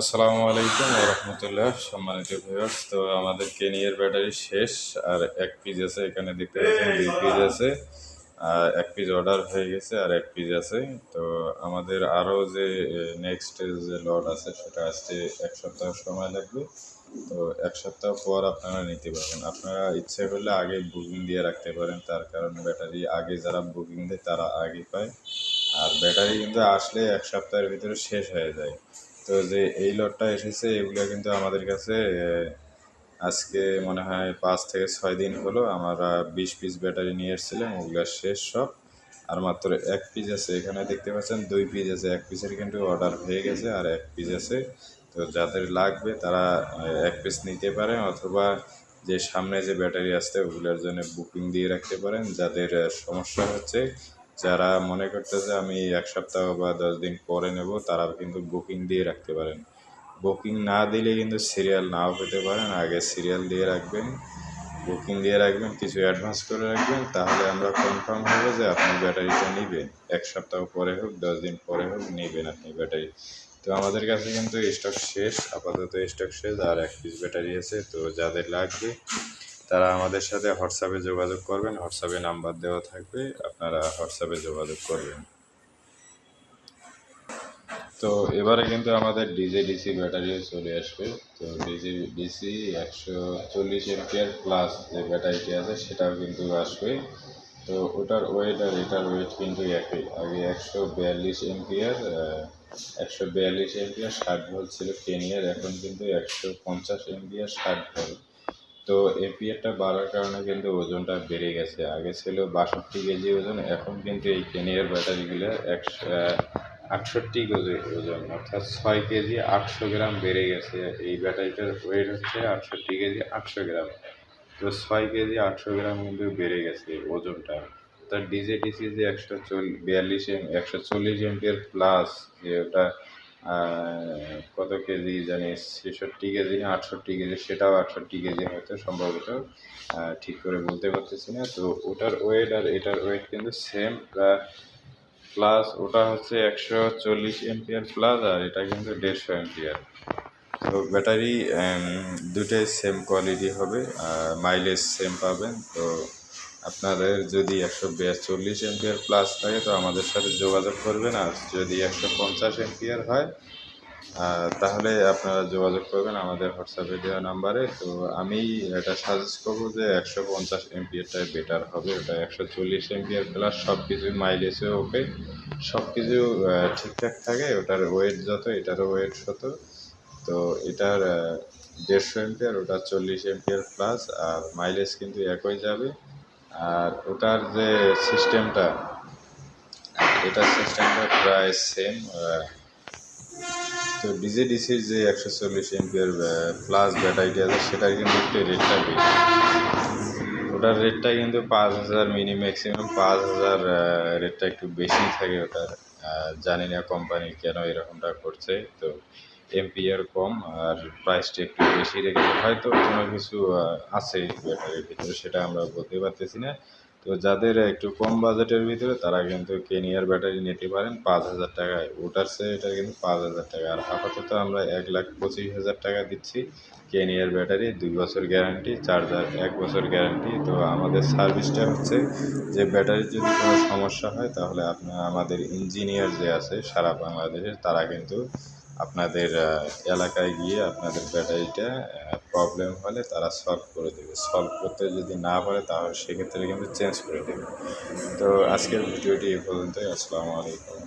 আসসালামু আলাইকুম রহমতুল্লাহ, সম্মানিত ভিউয়ার্স। তো আমাদের কেনিয়ার ব্যাটারি শেষ, আর এক পিস আছে, এখানে দেখতে পাচ্ছেন দুই পিস আছে। আর এক পিস অর্ডার হয়ে গেছে, আর এক পিস আছে। তো আমাদের আরও যে নেক্সট যে লট আছে, সেটা আসতে এক সপ্তাহ সময় লাগবে। তো এক সপ্তাহ পর আপনারা নিতে পারবেন। আপনারা ইচ্ছে করলে আগে বুকিং দিয়ে রাখতে পারেন, তার কারণ ব্যাটারি আগে যারা বুকিং দেয়, তারা আগে পায়। আর ব্যাটারি কিন্তু আসলে এক সপ্তাহের ভিতরে শেষ হয়ে যায়। তো যে এই লটটা এসেছে, এগুলো কিন্তু আমাদের কাছে আজকে মনে হয় পাঁচ থেকে ছয় দিন হলো আমরা বিশ পিস ব্যাটারি নিয়ে এসেছিলাম, ওগুলো শেষ সব। আর মাত্র এক পিস আছে, এখানে দেখতে পাচ্ছেন দুই পিস আছে, এক পিসের কিন্তু অর্ডার হয়ে গেছে আর এক পিস আছে। তো যাদের লাগবে তারা এক পিস নিতে পারেন অথবা যে সামনে যে ব্যাটারি আসছে, ওগুলোর জন্য বুকিং দিয়ে রাখতে পারেন। যাদের সমস্যা হচ্ছে যারা মনে করতেছে আমি এক সপ্তাহ বা দশ দিন পরে নেব, তারা কিন্তু বুকিং দিয়ে রাখতে পারেন। বুকিং না দিলে কিন্তু সিরিয়াল নাও পেতে পারেন। আগে সিরিয়াল দিয়ে রাখবেন বুকিং দিয়ে রাখবেন, কিছু অ্যাডভান্স করে রাখবেন, তাহলে আমরা কনফার্ম হবে যে আপনি ব্যাটারিটা নেবেন। এক সপ্তাহ পরে হোক, দশ দিন পরে হোক, নেবেন আপনি ব্যাটারি তো আমাদের কাছে কিন্তু স্টক শেষ, আপাতত স্টক শেষ, আর এক পিস ব্যাটারি আছে, তো যাদের লাগবে তারা আমাদের সাথে হোয়াটসঅ্যাপে যোগাযোগ করবেন, হোয়াটসঅ্যাপে নাম্বার দেওয়া থাকবে, আপনারা হোয়াটসঅ্যাপে যোগাযোগ করবেন। তো এবারে কিন্তু আমাদের ডিজে ডিসি ব্যাটারিও চলে আসবে। তো ডিজে ডিসি একশো চল্লিশ এমপিআর প্লাস যে ব্যাটারিটি আছে, সেটাও কিন্তু আসবে। তো ওটার ওয়েট আর এটার ওয়েট কিন্তু একই। আগে একশো বিয়াল্লিশ এমপিআর একশো বিয়াল্লিশ এমপিআর ষাট ভোল্ট ছিল টেন ইয়ার এখন কিন্তু একশো পঞ্চাশ এমপিআর ষাট ভোল্ট তো এপিআরটা বাড়ার কারণে কিন্তু ওজনটা বেড়ে গেছে। আগে ছিল বাষট্টি কেজি ওজন, এখন কিন্তু এই কেনিয়ার ব্যাটারিগুলো একশো আটষট্টি কেজি ওজন, অর্থাৎ ছয় কেজি আটশো গ্রাম বেড়ে গেছে। এই ব্যাটারিটার ওয়েট হচ্ছে আটষট্টি কেজি আটশো গ্রাম। তো ছয় কেজি আটশো গ্রাম কিন্তু বেড়ে গেছে ওজনটা। তার ডিজে ডিসি যে একশো চল, বিয়াল্লিশ এম, একশো চল্লিশ এমপিয়ার প্লাস যে ওটা কত কেজি জানি ছেষট্টি কেজি না, আটষট্টি কেজি, সেটাও আটষট্টি কেজি হয়তো সম্ভবত ঠিক করে বলতে পারতেছি না। তো ওটার ওয়েট আর এটার ওয়েট কিন্তু সেম প্লাস ওটা হচ্ছে একশো চল্লিশ এমপিয়ার প্লাস আর এটা কিন্তু দেড়শো এমপিয়ার তো ব্যাটারি দুটোই সেম কোয়ালিটি হবে মাইলেজ সেম পাবেন, তো আপনাদের যদি একশো চল্লিশ এমপিয়ার প্লাস থাকে, তো আমাদের সাথে যোগাযোগ করবেন। আর যদি একশো পঞ্চাশ এমপিয়ার হয় তাহলে আপনারা যোগাযোগ করবেন আমাদের হোয়াটসঅ্যাপে দেওয়া নাম্বারে তো আমি এটা সাজেস্ট করব যে একশো পঞ্চাশ এমপিয়ারটাই বেটার হবে। ওটা একশো চল্লিশ এমপিয়ার প্লাস সব কিছু মাইলেজও ওকে সব কিছু ঠিকঠাক থাকে। ওটার ওয়েট যত, এটারও ওয়েট তত তো এটার দেড়শো এমপিয়ার, ওটা চল্লিশ এমপিয়ার প্লাস আর মাইলেজ কিন্তু একই যাবে। আর ওটার যে সিস্টেমটা, এটার সিস্টেমটা প্রায় সেম তো ডিজে ডিসির যে একশো চল্লিশ এমপিয়ার প্লাস ব্যাটারিটি আছে, সেটার কিন্তু একটু রেটটা বেশি। ওটার রেটটা কিন্তু পাঁচ হাজার মিনি ম্যাক্সিমাম পাঁচ হাজার রেটটা একটু বেশি থাকে ওটার। জানি না কোম্পানি কেন এরকমটা করছে, তো এমপিআর কম আর প্রাইসটা একটু বেশি রেখেছে হয়তো কোনো কিছু আছে ব্যাটারির ভিতরে, সেটা আমরা বলতে পারতেছি না। তো যাদের একটু কম বাজেটের ভিতরে, তারা কিন্তু কেনিয়ার ব্যাটারি নিতে পারেন পাঁচ হাজার টাকায়। ওটার সে এটা কিন্তু পাঁচ হাজার টাকা। আর আপাতত আমরা এক লাখ পঁচিশ হাজার টাকা দিচ্ছি কেনিয়ার ব্যাটারি, দুই বছর গ্যারান্টি চার্জার এক বছর গ্যারান্টি তো আমাদের সার্ভিসটা হচ্ছে যে ব্যাটারির যদি কোনো সমস্যা হয়, তাহলে আপনার, আমাদের ইঞ্জিনিয়ার যে আছে সারা বাংলাদেশের, তারা কিন্তু আপনাদের এলাকায় গিয়ে আপনাদের ব্যাটারিটা প্রবলেম হলে তারা সলভ করে দেবে। সলভ করতে যদি না পারে তাহলে সেক্ষেত্রে কিন্তু চেঞ্জ করে দেবে। তো আজকের ভিডিওটি এ পর্যন্তই। আসসালামু আলাইকুম।